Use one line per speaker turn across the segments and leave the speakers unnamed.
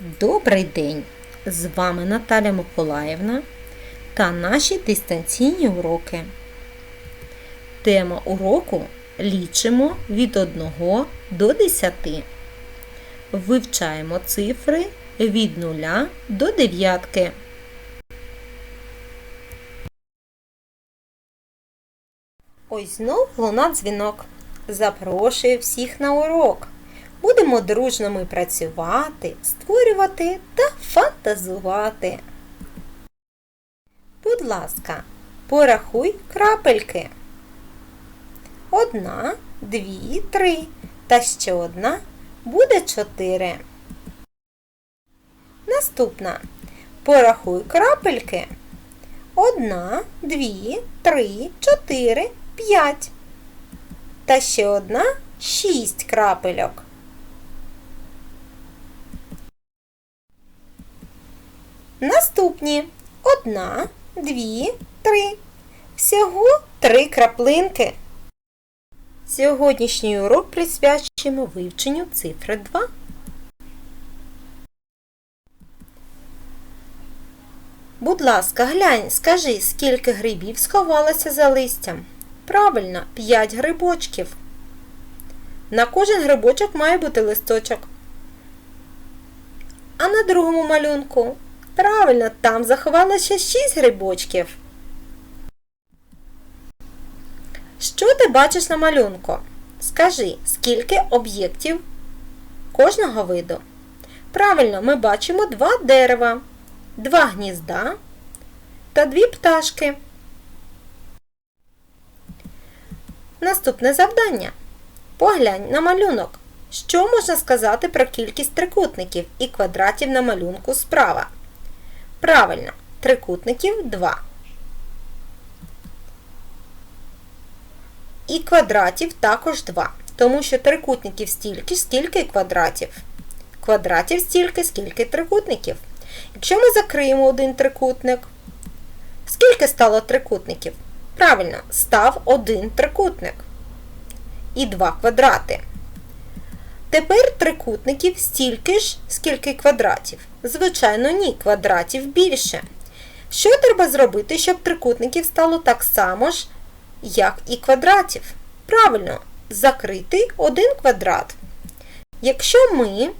Добрий день! З вами Наталя Миколаївна та наші дистанційні уроки. Тема уроку лічимо від 1 до 10. Вивчаємо цифри від 0 до 9. Ось знов луна дзвінок. Запрошую всіх на урок. Будемо дружно ми працювати, створювати та фантазувати. Будь ласка, порахуй крапельки. Одна, дві, три. Та ще одна буде чотири. Наступна. Порахуй крапельки. Одна, дві, три, чотири, п'ять. Та ще одна шість крапельок. Наступні одна, дві, три. Всього три краплинки. Сьогоднішній урок присвячуємо вивченню цифри 2. Будь ласка, глянь, скажи, скільки грибів сховалося за листям? Правильно, 5 грибочків. На кожен грибочок має бути листочок. А на другому малюнку Правильно, там заховалося 6 грибочків. Що ти бачиш на малюнку? Скажи, скільки об'єктів кожного виду? Правильно, ми бачимо два дерева, два гнізда та дві пташки. Наступне завдання. Поглянь на малюнок. Що можна сказати про кількість трикутників і квадратів на малюнку справа? Правильно, трикутників 2. І квадратів також 2. Тому що трикутників стільки, скільки квадратів. Квадратів стільки, скільки трикутників. Якщо ми закриємо один трикутник, скільки стало трикутників? Правильно, став один трикутник. І два квадрати. Тепер трикутників стільки ж, скільки квадратів. Звичайно, ні, квадратів більше. Що треба зробити, щоб трикутників стало так само ж, як і квадратів? Правильно, закрити один квадрат. Якщо ми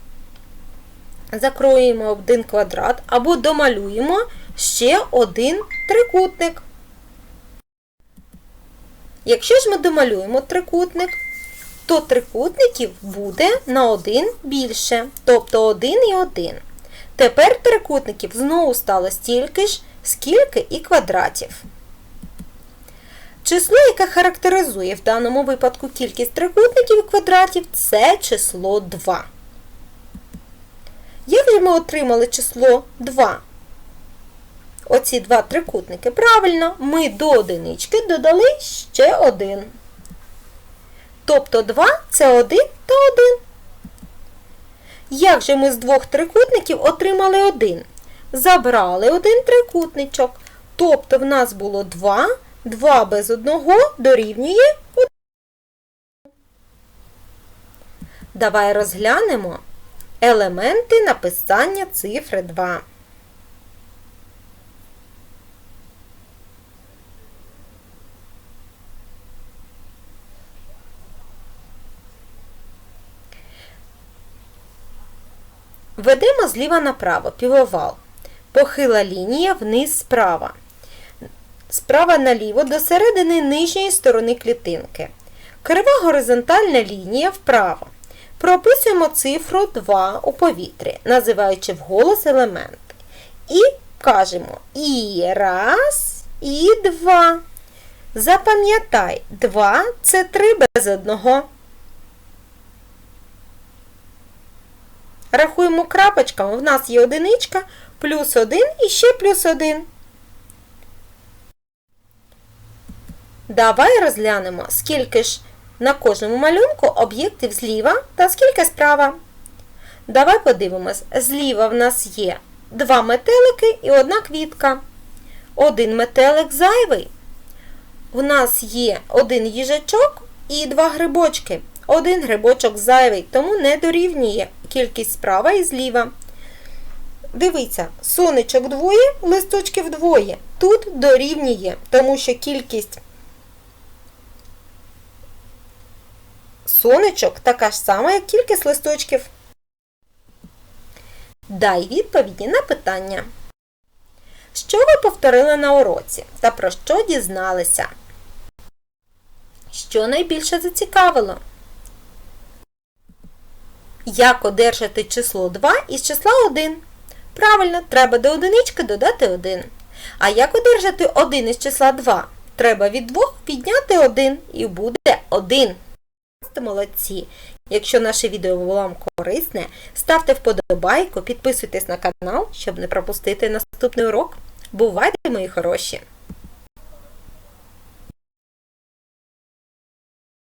закроємо один квадрат або домалюємо ще один трикутник. Якщо ж ми домалюємо трикутник, то трикутників буде на один більше, тобто 1 і 1. Тепер трикутників знову стало стільки ж, скільки і квадратів. Число, яке характеризує в даному випадку кількість трикутників і квадратів, це число 2. Як же ми отримали число 2? Оці два трикутники. Правильно, ми до одинички додали ще один. Тобто 2 це 1 та 1. Як же ми з двох трикутників отримали один? Забрали один трикутничок. Тобто в нас було 2, 2 без 1 дорівнює 1. Давай розглянемо елементи написання цифри 2. Ведемо зліва направо півовал. Похила лінія вниз справа. Справа наліво до середини нижньої сторони клітинки. Крива горизонтальна лінія вправо. Прописуємо цифру 2 у повітрі, називаючи вголос елементи. І кажемо і раз, і два. Запам'ятай, 2 це 3 без одного. Рахуємо крапочками, в нас є одиничка, плюс один і ще плюс один. Давай розглянемо, скільки ж на кожному малюнку об'єктів зліва та скільки справа. Давай подивимось, зліва в нас є два метелики і одна квітка. Один метелик зайвий. У нас є один їжачок і два грибочки. Один грибочок зайвий, тому не дорівнює кількість справа і зліва. дивіться, сонечок двоє, листочків двоє. Тут дорівнює, тому що кількість сонечок така ж сама, як кількість листочків. Дай відповіді на питання. Що ви повторили на уроці та про що дізналися? Що найбільше зацікавило? Як одержати число 2 із числа 1? Правильно, треба до одинички додати 1. А як одержати 1 із числа 2? Треба від 2 підняти 1 і буде 1. Молодці! Якщо наше відео було вам корисне, ставте вподобайку, підписуйтесь на канал, щоб не пропустити наступний урок. Бувайте, мої хороші!